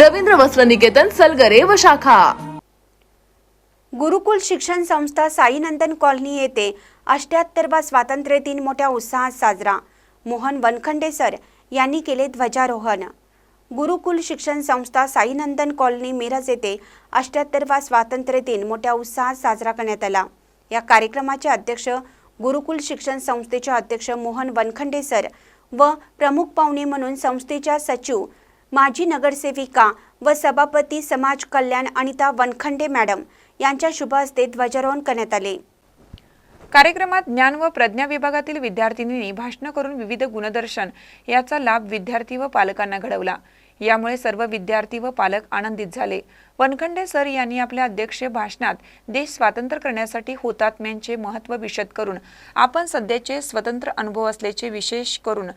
रवींद्र वस्त्र निकेतन सलगरे व शाखा. गुरुकुल शिक्षण संस्था साईनंदन कॉलनी येथे अष्ट्याहत्तरवा स्वातंत्र्य दिन मोठ्या उत्साहात साजरा. मोहन वनखंडे सर यांनी केले ध्वजारोहण. गुरुकुल शिक्षण संस्था साईनंदन कॉलनी मिरज येथे अष्ट्याहत्तरवा स्वातंत्र्य दिन मोठ्या उत्साहात साजरा करण्यात आला. या कार्यक्रमाचे अध्यक्ष गुरुकुल शिक्षण संस्थेचे अध्यक्ष मोहन वनखंडे सर व प्रमुख पाहुणे म्हणून संस्थेच्या सचिव माजी नगरसेविका व सभापती समाज कल्याण अनिता वनखंडे मॅडम यांच्या शुभ हस्ते ध्वजारोहण करण्यात आले. कार्यक्रमात ज्ञान व प्रज्ञा विभागातील विद्यार्थिनींनी भाषण करून विविध गुणदर्शन याचा लाभ विद्यार्थी व पालकांना घडवला. यामुळे सर्व विद्यार्थी व पालक आनंदित झाले. वनखंडे सर यांनी आपल्या अध्यक्षीय भाषणात देश स्वातंत्र्य करण्यासाठी हुतात्म्यांचे महत्त्व विशद करून आपण सध्याचे स्वतंत्र अनुभव असल्याचे विशेष करून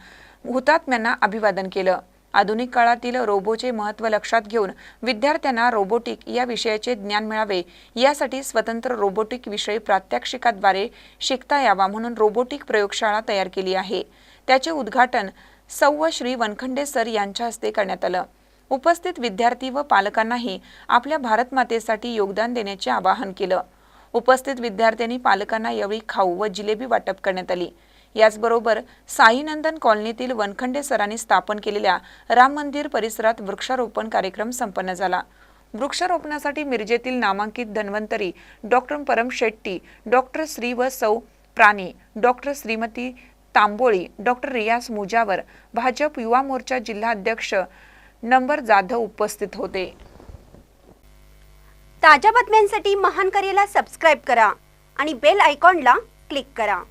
हुतात्म्यांना अभिवादन केलं. आधुनिक काळातील रोबोचे महत्त्व लक्षात घेऊन विद्यार्थ्यांना रोबोटिक या विषयाचे ज्ञान मिळावे. यासाठी स्वतंत्र रोबोटिक विषय प्रात्यक्षिकाद्वारे शिकता यावा म्हणून रोबोटिक प्रयोगशाळा तयार केली आहे. त्याचे उद्घाटन सौ श्री वनखंडे सर यांच्या हस्ते करण्यात आलं. उपस्थित विद्यार्थी व पालकांनाही आपल्या भारतमातेसाठी योगदान देण्याचे आवाहन केलं. उपस्थित विद्यार्थ्यांनी पालकांना यावेळी खाऊ व जिलेबी वाटप करण्यात आली. याचबरोबर साईनंदन कॉलनीतील वनखंडे सरांनी स्थापन केलेल्या राम मंदिर परिसरात वृक्षारोपण कार्यक्रम संपन्न झाला. वृक्षारोपणासाठी मिरजेतील नामांकित धन्वंतरी डॉक्टर परम शेट्टी डॉक्टर श्री व सौ प्राणी डॉक्टर श्रीमती तांबोळी डॉक्टर रियास मुजावर भाजप युवा मोर्चा जिल्हाध्यक्ष नंबर जाधव उपस्थित होते. ताज्या बातम्यांसाठी महान करेला सबस्क्राईब करा आणि बेल आयकॉनला क्लिक करा.